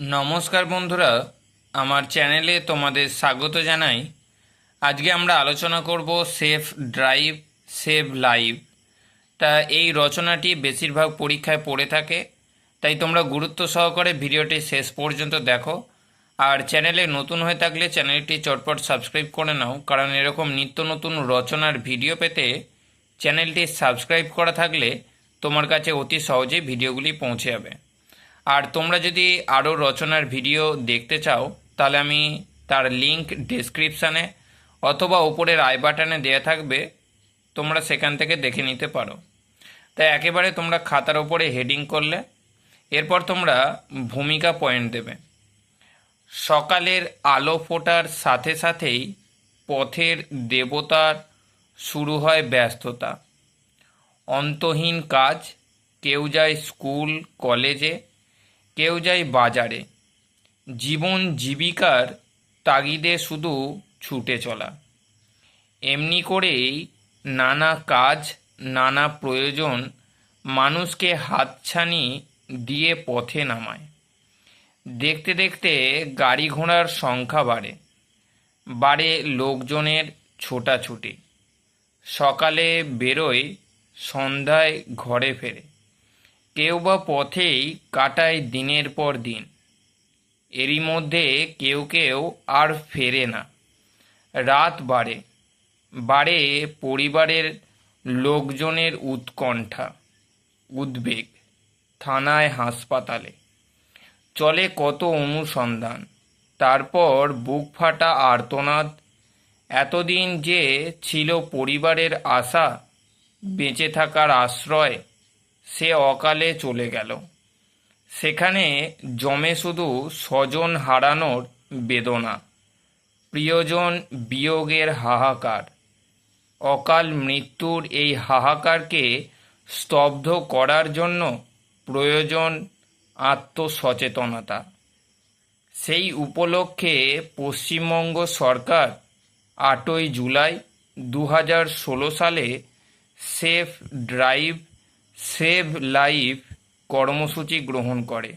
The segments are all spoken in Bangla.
নমস্কার বন্ধুরা, আমার চ্যানেলে তোমাদের স্বাগত জানাই। আজকে আমরা আলোচনা করব সেফ ড্রাইভ, সেভ লাইভ। তা এই রচনাটি বেশিরভাগ পরীক্ষায় পড়ে থাকে, তাই তোমরা গুরুত্ব সহকারে ভিডিওটি শেষ পর্যন্ত দেখো। আর চ্যানেলে নতুন হয়ে থাকলে চ্যানেলটি চটপট সাবস্ক্রাইব করে নাও, কারণ এরকম নিত্য নতুন রচনার ভিডিও পেতে চ্যানেলটি সাবস্ক্রাইব করা থাকলে তোমার কাছে অতি সহজেই ভিডিওগুলি পৌঁছে যাবে। আর তোমরা যদি আরও রচনার ভিডিও দেখতে চাও, তাহলে আমি তার লিংক ডেসক্রিপশানে অথবা উপরের আই বাটনে দেওয়া থাকবে, তোমরা সেখান থেকে দেখে নিতে পারো। তাই একেবারে তোমরা খাতার ওপরে হেডিং করলে, এরপর তোমরা ভূমিকা পয়েন্ট দেবে। সকালের আলো ফোটার সাথে সাথেই পথের দেবতার শুরু হয় ব্যস্ততা। অন্তহীন কাজ, কেউ যায় স্কুল, কলেজে কেউ যায় বাজারে, জীবন জীবিকার তাগিদে শুধু ছুটে চলা। এমনি করেই নানা কাজ, নানা প্রয়োজন মানুষকে হাতছানি দিয়ে পথে নামায়। দেখতে দেখতে গাড়ি ঘোড়ার সংখ্যা বাড়ে বাড়ে লোকজনের ছোটাছুটি। সকালে বেরোয়, সন্ধ্যায় ঘরে ফেরে। কেউ বা পথেই কাটায় দিনের পর দিন। এরই মধ্যে কেউ কেউ আর ফেরে না। রাত বাড়ে বাড়ে পরিবারের লোকজনের উৎকণ্ঠা, উদ্বেগ, থানায় হাসপাতালে। চলে কত অনুসন্ধান, তারপর বুক ফাটা আর্তনাদ, এতদিন যে ছিল পরিবারের আশা, বেঁচে থাকার আশ্রয় সে অকালে চলে গেল। সেখানে জমে শুধু স্বজন হারানোর বেদনা, প্রিয়জন বিয়োগের হাহাকার। অকাল মৃত্যুর এই হাহাকারকে স্তব্ধ করার জন্য প্রয়োজন আত্মসচেতনতা। সেই উপলক্ষে পশ্চিমবঙ্গ সরকার আটই জুলাই দু হাজার ষোলো সালে সেফ ড্রাইভ সেভ লাইফ কর্মসূচি গ্রহণ করে।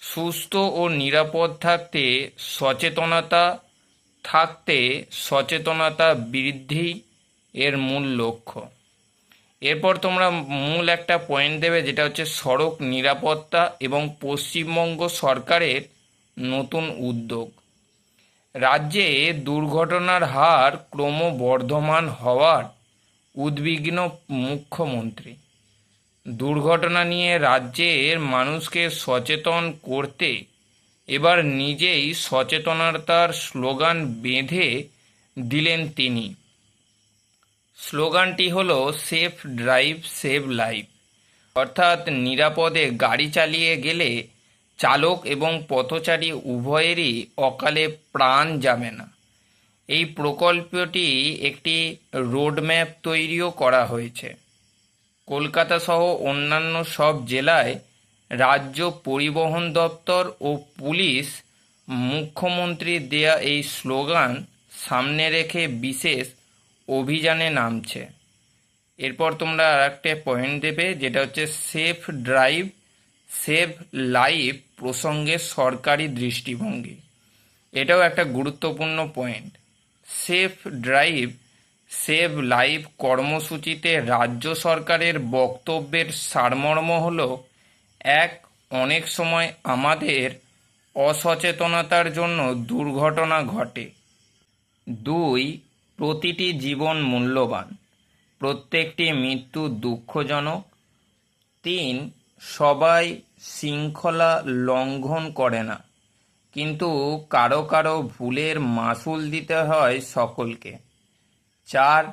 সুস্থ ও নিরাপদ থাকতে সচেতনতা থাকতে সচেতনতা বৃদ্ধি এর মূল লক্ষ্য। এরপর তোমরা মূল একটা পয়েন্ট দেবে, যেটা হচ্ছে সড়ক নিরাপত্তা এবং পশ্চিমবঙ্গ সরকারের নতুন উদ্যোগ। রাজ্যে দুর্ঘটনার হার ক্রমবর্ধমান হওয়ার উদ্বিগ্ন মুখ্যমন্ত্রী। দুর্ঘটনা নিয়ে রাজ্যের মানুষকে সচেতন করতে এবার নিজেই সচেতনতার স্লোগান বেঁধে দিলেন তিনি। স্লোগানটি হলো, সেফ ড্রাইভ, সেভ লাইফ। অর্থাৎ নিরাপদে গাড়ি চালিয়ে গেলে চালক এবং পথচারী উভয়েরই অকালে প্রাণ যাবে না। এই প্রকল্পটি একটি রোডম্যাপ তৈরিও করা হয়েছে। কলকাতা সহ অন্যান্য সব জেলায় রাজ্য পরিবহন দপ্তর ও পুলিশ মুখ্যমন্ত্রীর দেয়া এই স্লোগান সামনে রেখে বিশেষ অভিযানে নামছে। এরপর তোমরা আর একটা পয়েন্ট দেবে, যেটা হচ্ছে সেফ ড্রাইভ সেভ লাইফ প্রসঙ্গে সরকারি দৃষ্টিভঙ্গি। এটাও একটা গুরুত্বপূর্ণ point safe drive save life কর্মসূচিতে রাজ্য সরকারের বক্তব্যের সারমর্ম হল, এক, অনেক সময় আমাদের অসচেতনতার জন্য দুর্ঘটনা ঘটে। দুই, প্রতিটি জীবন মূল্যবান, প্রত্যেকটি মৃত্যু দুঃখজনক। তিন, সবাই শৃঙ্খলা লঙ্ঘন করে না, কিন্তু কারও কারও ভুলের মাসুল দিতে হয় সকলকে। চার,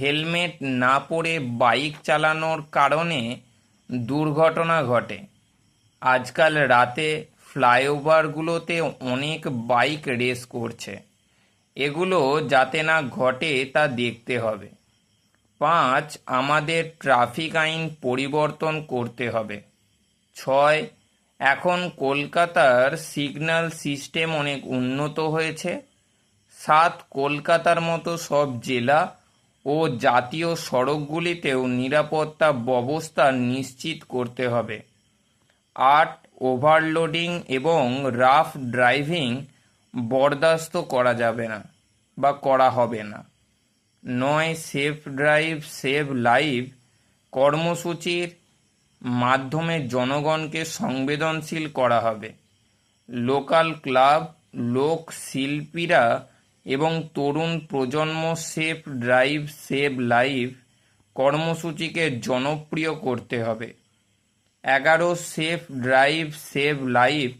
হেলমেট না পরে বাইক চালানোর কারণে দুর্ঘটনা ঘটে। আজকাল রাতে ফ্লাইওভারগুলোতে অনেক বাইক রেস করছে। এগুলো যাতে না ঘটে তা দেখতে হবে। পাঁচ, আমাদের ট্রাফিক আইন পরিবর্তন করতে হবে। ছয়, এখন কলকাতার সিগন্যাল সিস্টেম অনেক উন্নত হয়েছে। সাত কলকাতার মতো সব জেলা ও জাতীয় সড়কগুলিতেও নিরাপত্তা ব্যবস্থা নিশ্চিত করতে হবে। আট ওভারলোডিং এবং রাফ ড্রাইভিং বরদাস্ত করা যাবে না বা করা হবে না। নয় সেফ ড্রাইভ সেভ লাইভ কর্মসূচির মাধ্যমে জনগণকে সংবেদনশীল করা হবে। লোকাল ক্লাব, লোক শিল্পীরা এবং তরুণ প্রজন্ম সেফ ড্রাইভ, সেভ লাইফ কর্মসূচিকে জনপ্রিয় করতে হবে। এগারো, সেফ ড্রাইভ, সেভ লাইফ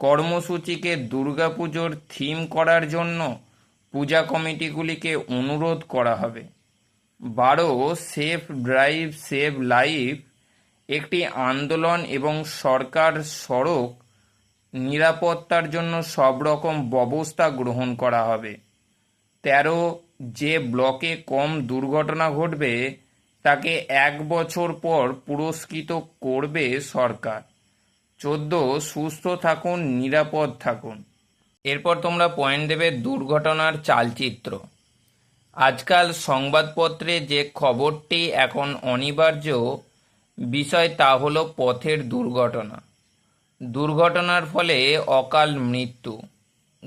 কর্মসূচিকে দুর্গাপুজোর থিম করার জন্য পূজা কমিটিগুলিকে অনুরোধ করা হবে। বারো, সেফ ড্রাইভ, সেভ লাইফ একটি আন্দোলন এবং সরকার সড়ক নিরাপত্তার জন্য সব রকম ব্যবস্থা গ্রহণ করা হবে। তেরো যে ব্লকে কম দুর্ঘটনা ঘটবে, তাকে এক বছর পর পুরস্কৃত করবে সরকার। চোদ্দ, সুস্থ থাকুন, নিরাপদ থাকুন। এরপর তোমরা পয়েন্ট দেবে দুর্ঘটনার চালচিত্র। আজকাল সংবাদপত্রে যে খবরটি এখন অনিবার্য, বিষয় তা হলো পথের দুর্ঘটনা। দুর্ঘটনার ফলে অকাল মৃত্যু।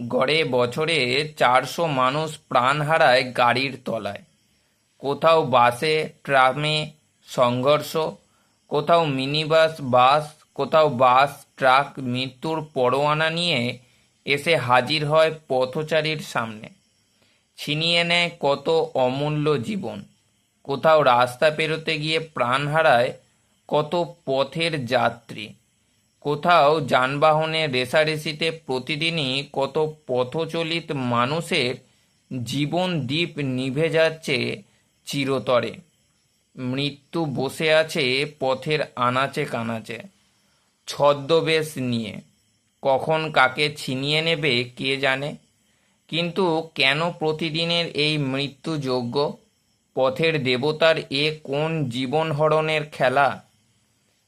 গড়ে বছরে চারশো মানুষ প্রাণ হারায় গাড়ির তলায়। কোথাও বাসে, ট্রামে সংঘর্ষ, কোথাও মিনি বাস বাস, কোথাও বাস, ট্রাক মৃত্যুর পরোয়ানা নিয়ে এসে হাজির হয় পথচারীর সামনে। ছিনিয়ে নেয় কত অমূল্য জীবন। কোথাও রাস্তা পেরোতে গিয়ে প্রাণ হারায় কত পথের যাত্রী। কোথাও যানবাহনের রেষারেষিতে প্রতিদিনই কত পথচলিত মানুষের জীবন দ্বীপ নিভে যাচ্ছে চিরতরে। মৃত্যু বসে আছে পথের আনাচে কানাচে। ছদ্মবেশ নিয়ে। কখন কাকে ছিনিয়ে নেবে কে জানে? কিন্তু কেন প্রতিদিনের এই মৃত্যুযোগ্য পথের দেবতার এ কোন জীবন হরণের খেলা?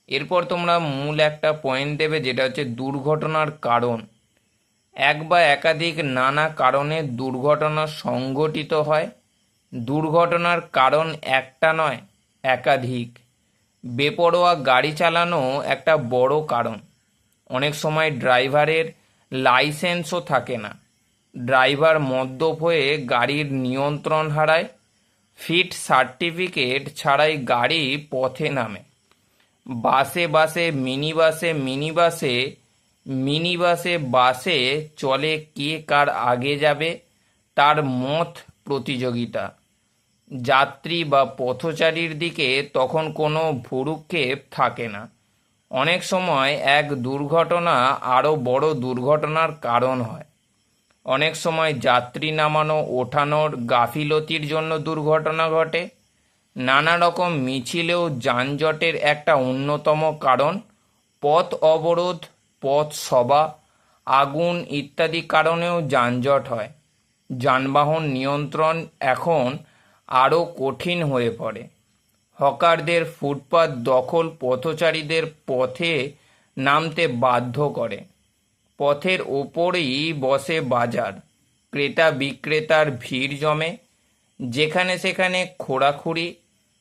এরপর তোমরা মূল একটা পয়েন্ট দেবে, যেটা হচ্ছে দুর্ঘটনার কারণ। এক বা একাধিক নানা কারণে দুর্ঘটনা সংঘটিত হয়। দুর্ঘটনার কারণ একটা নয়, একাধিক। বেপরোয়া গাড়ি চালানো একটা বড় কারণ। অনেক সময় ড্রাইভারের লাইসেন্সও থাকে না। ড্রাইভার মদ্যপ হয়ে গাড়ির নিয়ন্ত্রণ হারায়। ফিট সার্টিফিকেট ছাড়াই গাড়ি পথে নামে। বাসে বাসে মিনি বাসে মিনি বাসে মিনি বাসে বাসে চলে কে কার আগে যাবে? তার মত প্রতিযোগিতা। যাত্রী বা পথচারীর দিকে তখন কোনো ভুরুক্ষেপ থাকে না। অনেক সময় এক দুর্ঘটনা আরও বড় দুর্ঘটনার কারণ হয়। অনেক সময় যাত্রী নামানো, ওঠানোর গাফিলতির জন্য দুর্ঘটনা ঘটে। নানা রকম মিছিলেও যানজটের একটা অন্যতম কারণ পথ অবরোধ, পথ সভা, আগুন ইত্যাদি কারণেও যানজট হয়। যানবাহন নিয়ন্ত্রণ এখন আরও কঠিন হয়ে পড়ে। হকারদের ফুটপাত দখল পথচারীদের পথে নামতে বাধ্য করে। পথের ওপরেই বসে বাজার, ক্রেতা বিক্রেতার ভিড় জমে। যেখানে সেখানে খোঁড়াখুড়ি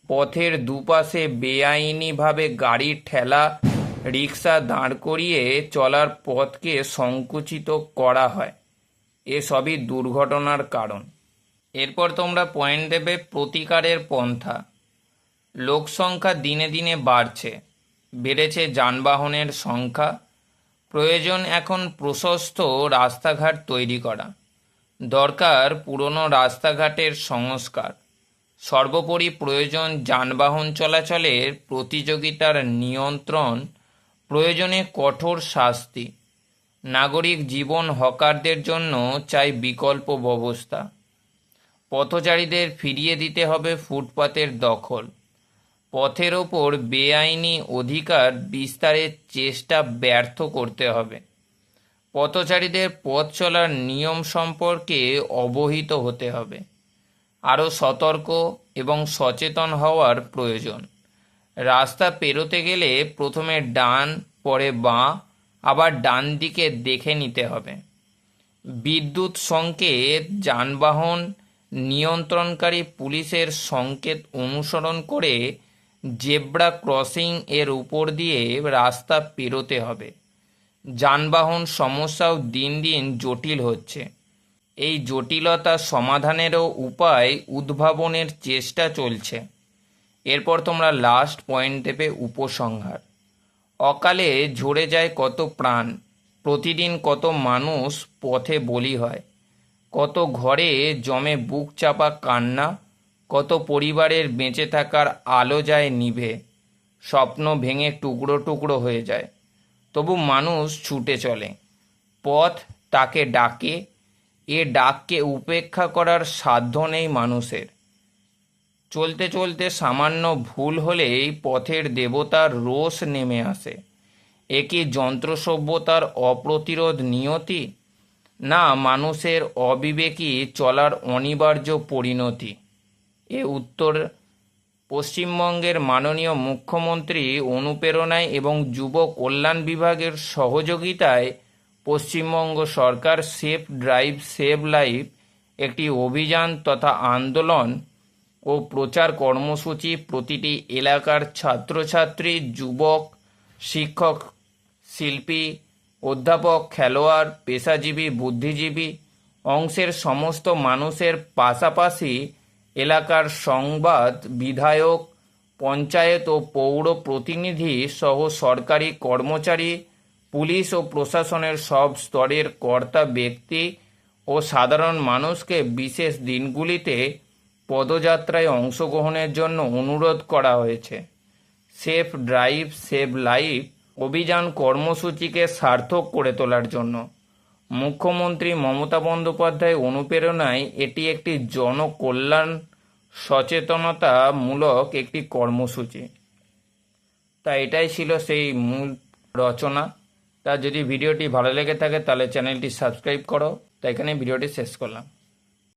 পথের দুপাশে বেআইনিভাবে গাড়ির ঠেলা রিক্সা দাঁড় করিয়ে চলার পথকে সংকুচিত করা হয়। এসবই দুর্ঘটনার কারণ। এরপর তোমরা পয়েন্ট দেবে প্রতিকারের পন্থা। লোকসংখ্যা দিনে দিনে বাড়ছে, বেড়েছে যানবাহনের সংখ্যা। প্রয়োজন এখন প্রশস্ত রাস্তাঘাট তৈরি করা। দরকার পুরনো রাস্তাঘাটের সংস্কার। সর্বোপরি প্রয়োজন যানবাহন চলাচলের প্রতিযোগিতার নিয়ন্ত্রণ, প্রয়োজনে কঠোর শাস্তি। নাগরিক জীবন হকারদের জন্য চাই বিকল্প ব্যবস্থা। পথচারীদের ফিরিয়ে দিতে হবে ফুটপাতের দখল। পথের ওপর বেআইনি অধিকার বিস্তারের চেষ্টা ব্যর্থ করতে হবে। পথচারীদের পথ চলার নিয়ম সম্পর্কে অবহিত হতে হবে। আরও সতর্ক এবং সচেতন হওয়ার প্রয়োজন। রাস্তা পেরোতে গেলে প্রথমে ডান, পরে বাঁ, আবার ডান দিকে দেখে নিতে হবে। বিদ্যুৎ সংকেত, যানবাহন, নিয়ন্ত্রণকারী পুলিশের সংকেত অনুসরণ করে জেব্রা ক্রসিং এর উপর দিয়ে রাস্তা পেরোতে হবে। যানবাহন সমস্যাও দিন দিন জটিল হচ্ছে। এই জটিলতা সমাধানেরও উপায় উদ্ভাবনের চেষ্টা চলছে। এরপর তোমরা লাস্ট পয়েন্ট দেবে উপসংহার। অকালে ঝরে যায় কত প্রাণ, প্রতিদিন কত মানুষ পথে বলি হয়, কত ঘরে জমে বুক চাপা কান্না, কত পরিবারের বেঁচে থাকার আলো যায় নিভে, স্বপ্ন ভেঙে টুকরো টুকরো হয়ে যায়, তবু মানুষ ছুটে চলে, পথ তাকে ডাকে এ ডাককে উপেক্ষা করার সাধ্য নেই মানুষের। চলতে চলতে সামান্য ভুল হলেই পথের দেবতার রোষ নেমে আসে। এ যন্ত্র সভ্যতার অপ্রতিরোধ নিয়তি? না, মানুষের অবিবেকী চলার অনিবার্য পরিণতি। এ উত্তর পশ্চিমবঙ্গের মাননীয় মুখ্যমন্ত্রী অনুপ্রেরণায় এবং যুব কল্যাণ বিভাগের সহযোগিতায় পশ্চিমবঙ্গ সরকার সেফ ড্রাইভ, সেভ লাইফ একটি অভিযান তথা আন্দোলন ও প্রচার কর্মসূচি প্রতিটি এলাকার ছাত্রছাত্রী, যুবক, শিক্ষক, শিল্পী, অধ্যাপক, খেলোয়াড়, পেশাজীবী, বুদ্ধিজীবী অংশের সমস্ত মানুষের পাশাপাশি এলাকার সংবাদ, বিধায়ক, পঞ্চায়েত ও পৌর প্রতিনিধি সহ সরকারি কর্মচারী পুলিশ ও প্রশাসনের সব স্তরের কর্তা ব্যক্তি ও সাধারণ মানুষকে বিশেষ দিনগুলিতে পদযাত্রায় অংশগ্রহণের জন্য অনুরোধ করা হয়েছে। সেফ ড্রাইভ, সেভ লাইফ অভিযান কর্মসূচিকে সার্থক করে তোলার জন্য। মুখ্যমন্ত্রী মমতা বন্দ্যোপাধ্যায় অনুপ্রেরণায় এটি একটি জনকল্যাণ সচেতনতামূলক একটি কর্মসূচি। তা এটাই ছিল সেই মূল রচনা। তা যদি ভিডিওটি ভালো লেগে থাকে তাহলে চ্যানেলটি সাবস্ক্রাইব করো। তা এখানে ভিডিওটি শেষ করলাম।